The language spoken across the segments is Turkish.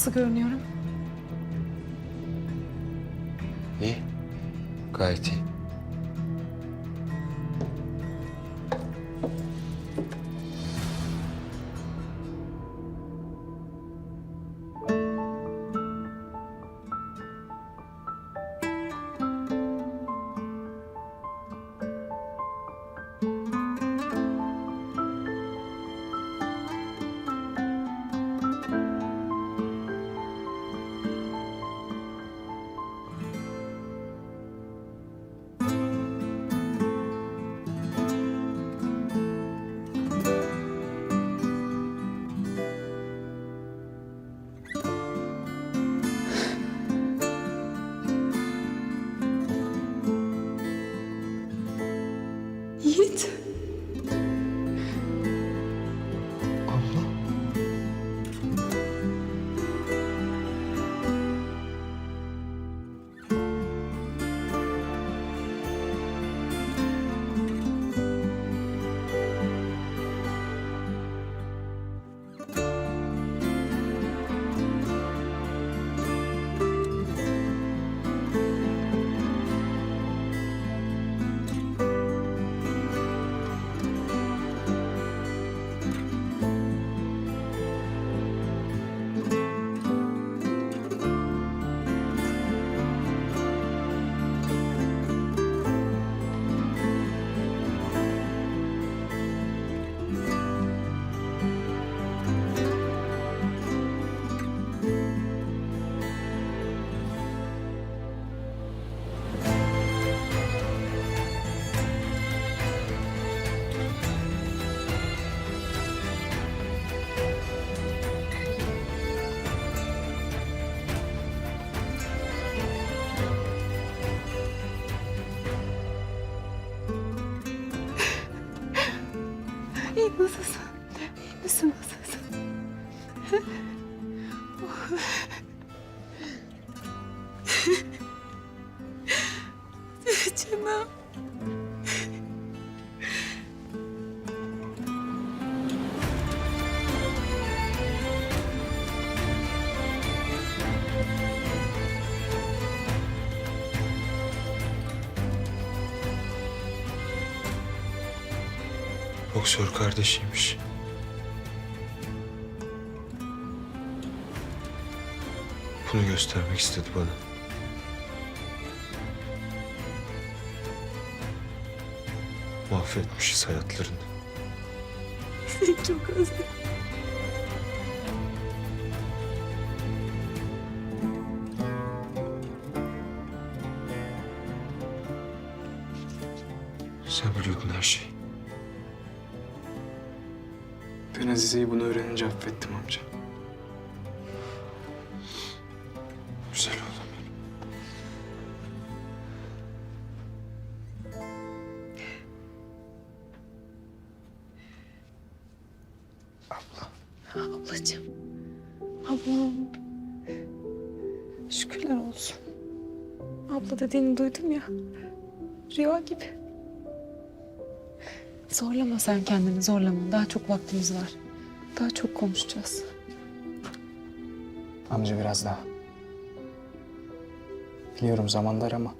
Nasıl görünüyorum? İyi. Gayet iyi. Canım. Boksör kardeşiymiş. Bunu göstermek istedi bana. Mahvetmişiz hayatlarını. Seni çok özledim. Sen biliyordun her şeyi. Ben Azize'yi bunu öğrenince affettim amca. Güzel oğlum Ablam. Şükürler olsun. Abla dediğini duydum ya. Rüya gibi. Zorlama sen kendini zorlama. Daha çok vaktimiz var. Daha çok konuşacağız. Amca biraz daha. Biliyorum zaman dar ama.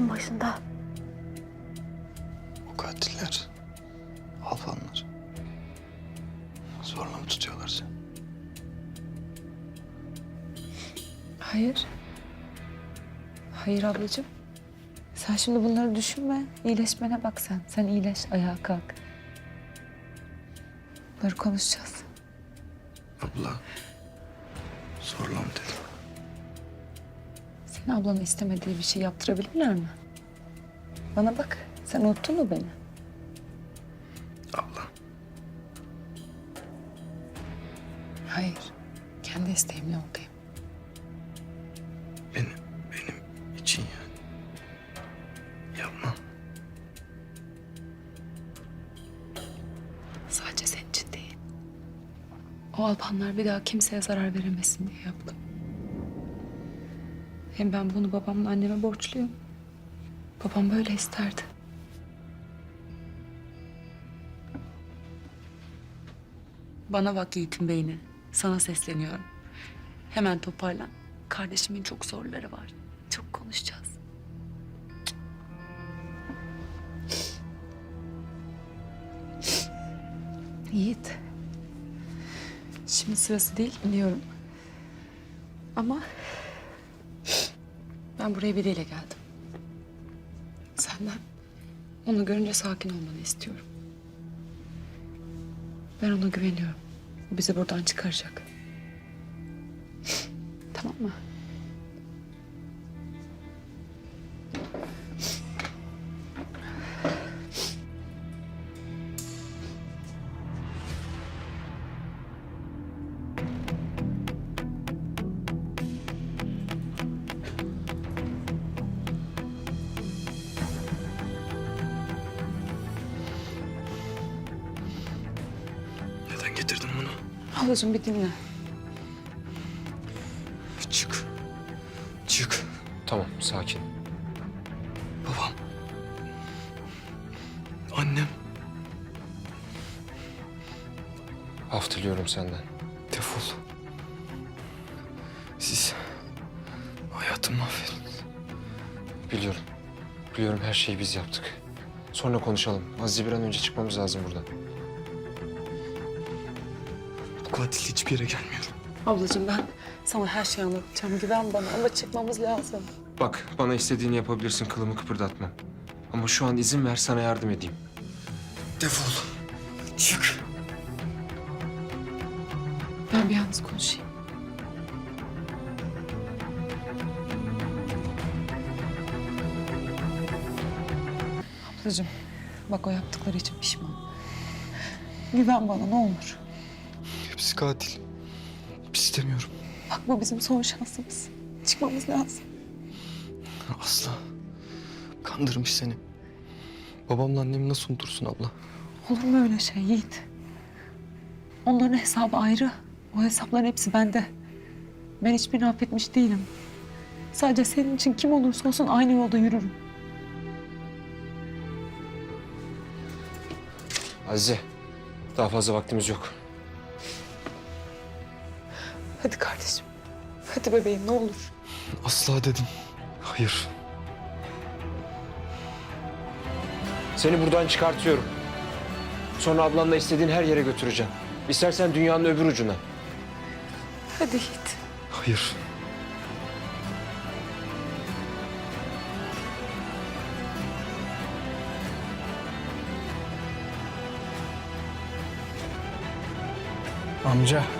Yiğit'in başında. O katiller, Alfanlar. Zorla mı tutuyorlar seni? Hayır. Hayır ablacığım. Sen şimdi bunları düşünme. İyileşmene bak sen. Sen iyileş, ayağa kalk. Bunları konuşacağız. Abla, Zorla mı dedim? Senin ablanın istemediği bir şey yaptırabilirler mi? Bana bak. Sen unuttun mu beni? Abla. Hayır. Kendi isteğimle oradayım. Benim, benim için yani. Yapma. Sadece senin için değil. O Alpanlar bir daha kimseye zarar veremesin diye yaptım. Hem ben bunu babamla anneme borçluyum. Babam böyle isterdi. Bana bak Yiğit'in beyni. Sana sesleniyorum. Hemen toparlan. Kardeşimin çok soruları var. Çok konuşacağız. Yiğit. Şimdi sırası değil biliyorum. Ama ben buraya biriyle geldim. Senden onu görünce sakin olmanı istiyorum. Ben ona güveniyorum. O bizi buradan çıkaracak. Tamam mı? Ablacığım bir dinle. Çık. Çık. Tamam sakin. Babam. Annem. Af diliyorum senden. Defol. Siz hayatımı mahvettiniz. Biliyorum. Biliyorum her şeyi biz yaptık. Sonra konuşalım. Azize bir an önce çıkmamız lazım buradan. Bu katille hiçbir yere gelmiyorum. Ablacığım ben sana her şeyi anlatacağım. Güven bana ama çıkmamız lazım. Bak bana istediğini yapabilirsin kılımı kıpırdatmam. Ama şu an izin ver sana yardım edeyim. Defol. Çık. Ben bir yalnız konuşayım. Ablacığım bak o yaptıkları için pişman. Güven bana ne olur. Hepsi katil. İstemiyorum. Bak bu bizim son şansımız. Çıkmamız lazım. Asla. Kandırmış seni. Babamla annemi nasıl unutursun abla? Olur mu öyle şey Yiğit? Onların hesabı ayrı. O hesapların hepsi bende. Ben hiçbirini affetmiş değilim. Sadece senin için kim olursa olsun aynı yolda yürürüm. Azize daha fazla vaktimiz yok. Hadi kardeşim. Hadi bebeğim ne olur. Asla dedim. Hayır. Seni buradan çıkartıyorum. Sonra ablanla istediğin her yere götüreceğim. İstersen dünyanın öbür ucuna. Hadi Yiğit. Hayır. Amca.